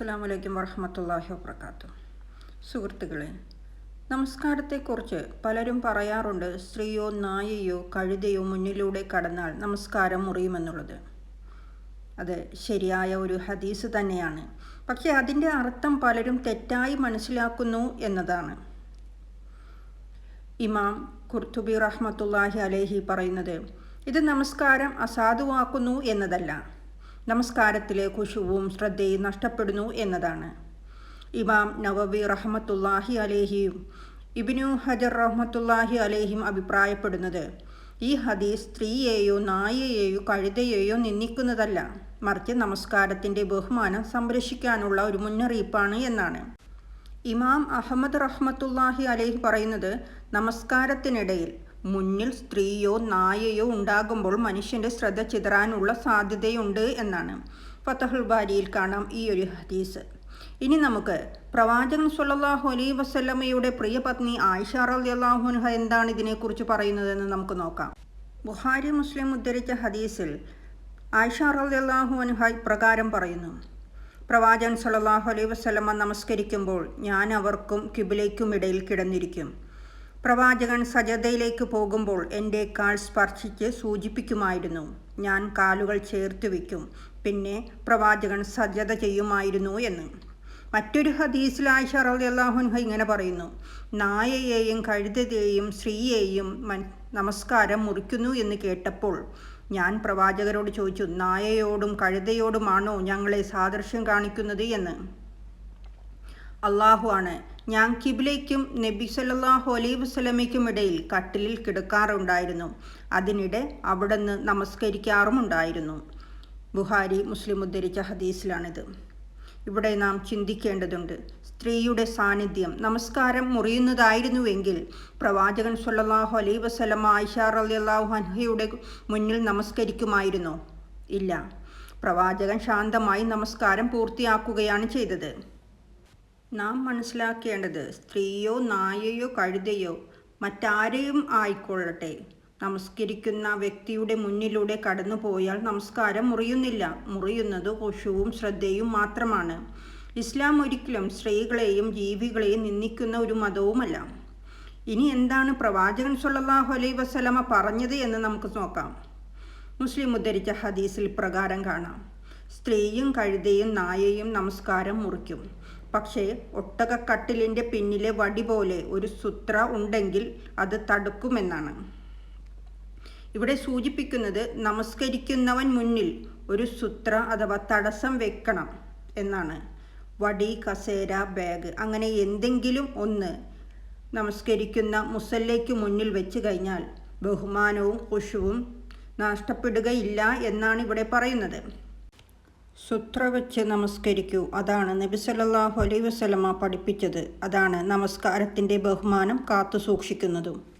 അസ്സാം വലൈക്കും വറഹമത്തല്ലാഹി വാബർക്കാത്തു സുഹൃത്തുക്കളെ നമസ്കാരത്തെക്കുറിച്ച് പലരും പറയാറുണ്ട് സ്ത്രീയോ നായയോ കഴുതയോ മുന്നിലൂടെ കടന്നാൽ നമസ്കാരം മുറിയുമെന്നുള്ളത്. അത് ശരിയായ ഒരു ഹദീസ് തന്നെയാണ്. പക്ഷേ അതിന്റെ അർത്ഥം പലരും തെറ്റായി മനസ്സിലാക്കുന്നു എന്നതാണ്. ഇമാം കുർത്തുബി റഹ്മത്തുല്ലാഹി അലേഹി പറയുന്നത് ഇത് നമസ്കാരം അസാധുവാക്കുന്നു എന്നതല്ല. നമസ്കാരത്തിലെ ഖുഷുവും ശ്രദ്ധയും നഷ്ടപ്പെടുന്നു എന്നതാണ്. ഇമാം നവബി റഹ്മത്തുല്ലാഹി അലേഹിയും ഇബിനു ഹജർ റഹ്മത്തുല്ലാഹി അലേഹിം അഭിപ്രായപ്പെടുന്നത് ഈ ഹദീസ് സ്ത്രീയെയോ നായയെയോ കഴുതയെയോ നിന്ദിക്കുന്നതല്ല. മറിച്ച് നമസ്കാരത്തിന്റെ ബഹുമാനം സംരക്ഷിക്കാനുള്ള ഒരു മുന്നറിയിപ്പാണ് എന്നാണ്. ഇമാം അഹമ്മദ് റഹ്മത്തുല്ലാഹി അലേഹി പറയുന്നത് നമസ്കാരത്തിനിടയിൽ മുന്നിൽ സ്ത്രീയോ നായയോ ഉണ്ടാകുമ്പോൾ മനുഷ്യന്റെ ശ്രദ്ധ ചിതറാനുള്ള സാധ്യതയുണ്ട് എന്നാണ് ഫതഹുൽ ബാരിയിൽ കാണാം ഈ ഒരു ഹദീസ്. ഇനി നമുക്ക് പ്രവാചകൻ സുല്ലാഹു അലൈ വസ്ലമയുടെ പ്രിയ പത്നി ആയിഷ റലിയല്ലാഹുൻഹ എന്താണ് ഇതിനെക്കുറിച്ച് പറയുന്നതെന്ന് നമുക്ക് നോക്കാം. ബുഹാരി മുസ്ലിം ഉദ്ധരിച്ച ഹദീസിൽ ആയിഷ റലിയല്ലാഹു അൻഹ പ്രകാരം പറയുന്നു. പ്രവാചകൻ സുല്ലാഹു അലൈ വസ്ലമ നമസ്കരിക്കുമ്പോൾ ഞാൻ അവർക്കും കിബിലേക്കും ഇടയിൽ കിടന്നിരിക്കും. പ്രവാചകൻ സജതയിലേക്ക് പോകുമ്പോൾ എന്റെ കാൽ സ്പർശിച്ച് സൂചിപ്പിക്കുമായിരുന്നു. ഞാൻ കാലുകൾ ചേർത്ത് വയ്ക്കും. പിന്നെ പ്രവാചകൻ സജത ചെയ്യുമായിരുന്നു എന്ന്. മറ്റൊരു ഹദീസിൽ ആയിഷ റളിയല്ലാഹുൻഹ ഇങ്ങനെ പറയുന്നു. നായയെയും കഴുതയെയും സ്ത്രീയെയും നമസ്കാരം മുറിക്കുന്നു എന്ന് കേട്ടപ്പോൾ ഞാൻ പ്രവാചകരോട് ചോദിച്ചു നായയോടും കഴുതയോടുമാണോ ഞങ്ങളെ സാദൃശ്യം കാണിക്കുന്നത്? എന്ന്. അള്ളാഹു ആണ്. ഞാൻ കിബിലയ്ക്കും നബി സല്ലാഹു അലൈ വസ്ലമയ്ക്കും ഇടയിൽ കട്ടിലിൽ കിടക്കാറുണ്ടായിരുന്നു. അതിനിടെ അവിടുന്ന് നമസ്കരിക്കാറുമുണ്ടായിരുന്നു. ബുഹാരി മുസ്ലിം ഉദ്ധരിച്ച ഹദീസിലാണിത്. ഇവിടെ നാം ചിന്തിക്കേണ്ടതുണ്ട് സ്ത്രീയുടെ സാന്നിധ്യം നമസ്കാരം മുറിയുന്നതായിരുന്നുവെങ്കിൽ പ്രവാചകൻ സല്ലാഹു അലൈ വസ്ലമ ആയിഷ അലിയല്ലാഹു അൻഹയുടെ മുന്നിൽ നമസ്കരിക്കുമായിരുന്നോ? ഇല്ല. പ്രവാചകൻ ശാന്തമായി നമസ്കാരം പൂർത്തിയാക്കുകയാണ് ചെയ്തത്. നാം മനസ്സിലാക്കേണ്ടത് സ്ത്രീയോ നായയോ കഴുതയോ മറ്റാരെയും ആയിക്കൊള്ളട്ടെ. നമസ്കരിക്കുന്ന വ്യക്തിയുടെ മുന്നിലൂടെ കടന്നു പോയാൽ നമസ്കാരം മുറിയുന്നില്ല. മുറിയുന്നത് കുശുവും ശ്രദ്ധയും മാത്രമാണ്. ഇസ്ലാം ഒരിക്കലും സ്ത്രീകളെയും ജീവികളെയും നിന്ദിക്കുന്ന ഒരു മതവുമല്ല. ഇനി എന്താണ് പ്രവാചകൻ സല്ലാഹു അലൈ വസ്ലമ പറഞ്ഞത് എന്ന് നമുക്ക് നോക്കാം. മുസ്ലിം ഉദ്ധരിച്ച ഹദീസിൽ പ്രകാരം കാണാം. സ്ത്രീയും കഴുതയും നായയും നമസ്കാരം മുറിക്കും. പക്ഷേ ഒട്ടകക്കട്ടിലിന്റെ പിന്നിലെ വടി പോലെ ഒരു സുത്ര ഉണ്ടെങ്കിൽ അത് തടുക്കുമെന്നാണ്. ഇവിടെ സൂചിപ്പിക്കുന്നത് നമസ്കരിക്കുന്നവൻ മുന്നിൽ ഒരു സുത്ര അഥവാ തടസ്സം വെക്കണം എന്നാണ്. വടി കസേര ബാഗ് അങ്ങനെ എന്തെങ്കിലും ഒന്ന് നമസ്കരിക്കുന്ന മുസല്ലയ്ക്ക് മുന്നിൽ വെച്ച് കഴിഞ്ഞാൽ ബഹുമാനവും കുഷുവും നഷ്ടപ്പെടുകയില്ല എന്നാണ് ഇവിടെ പറയുന്നത്. സുത്ര വെച്ച് നമസ്കരിക്കൂ. അതാണ് നബി സല്ലാഹു അലൈ വസ്ലമ പഠിപ്പിച്ചത്. അതാണ് നമസ്കാരത്തിന്റെ ബഹുമാനം കാത്തു സൂക്ഷിക്കുന്നതും